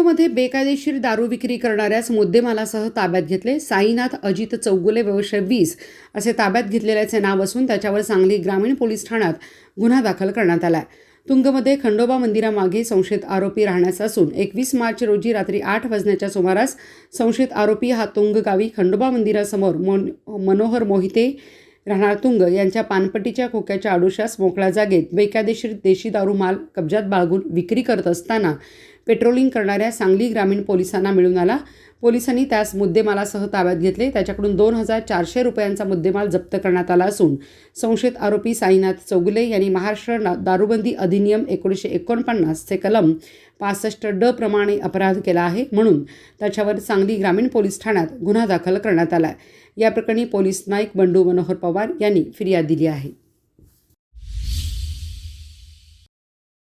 तुंगमध्ये बेकायदेशीर दारू विक्री करणाऱ्याच मुद्देमालासह ताब्यात घेतले. साईनाथ अजित चौगुले व्यवसाय वीस असे ताब्यात घेतलेल्याचे नाव असून त्याच्यावर सांगली ग्रामीण पोलीस ठाण्यात गुन्हा दाखल करण्यात आला तुंगमध्ये खंडोबा मंदिरामागे संशयित आरोपी राहण्याचा असून एकवीस मार्च रोजी रात्री आठ वाजण्याच्या सुमारास संशयित आरोपी हा तुंग गावी खंडोबा मंदिरासमोर मन मनोहर मोहिते राहणार तुंग यांच्या पानपट्टीच्या खोक्याच्या आडोशास मोकळ्या जागेत बेकायदेशीर देशी दारू माल कब्जात बाळगून विक्री करत असताना पेट्रोलिंग करणाऱ्या सांगली ग्रामीण पोलिसांना मिळून आला. पोलिसांनी त्यास मुद्देमालासह ताब्यात घेतले. त्याच्याकडून दोन हजार चारशे रुपयांचा मुद्देमाल जप्त करण्यात आला असून संशयित आरोपी साईनाथ चौगुले यांनी महाराष्ट्र दारूबंदी अधिनियम एकोणीसशे एकोणपन्नासचे कलम पासष्ट ड प्रमाणे अपराध केला आहे म्हणून त्याच्यावर सांगली ग्रामीण पोलीस ठाण्यात गुन्हा दाखल करण्यात आला आहे या प्रकरणी पोलीस नाईक बंडू मनोहर पवार यांनी फिर्याद दिली आहे.